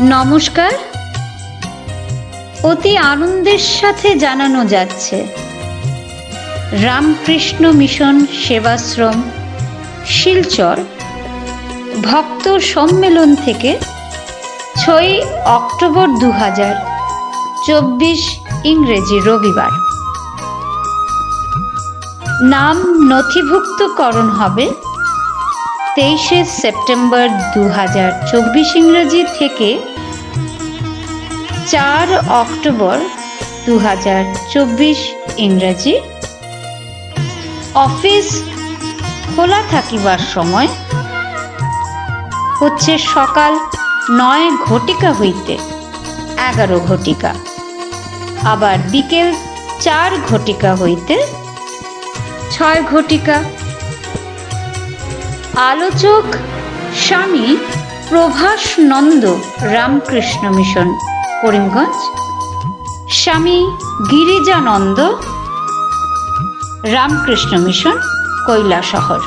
নমস্কার। অতি আনন্দের সাথে জানানো যাচ্ছে, রামকৃষ্ণ মিশন সেবাশ্রম, শিলচর। ভক্ত সম্মেলন থেকে ছয় অক্টোবর দু হাজার চব্বিশ ইংরেজি রবিবার। নাম নথিভুক্তকরণ হবে তেইশে সেপ্টেম্বর দু হাজার চব্বিশ ইংরেজি থেকে চার অক্টোবর দু হাজার চব্বিশ ইংরাজি। অফিস খোলা থাকিবার সময় হচ্ছে সকাল নয় ঘটিকা হইতে এগারো ঘটিকা, আবার বিকেল চার ঘটিকা হইতে ছয় ঘটিকা। আলোচক Swami Prabhasananda Ramakrishna mission Karimganj. Swami Girijananda Ramakrishna mission Kailashahar.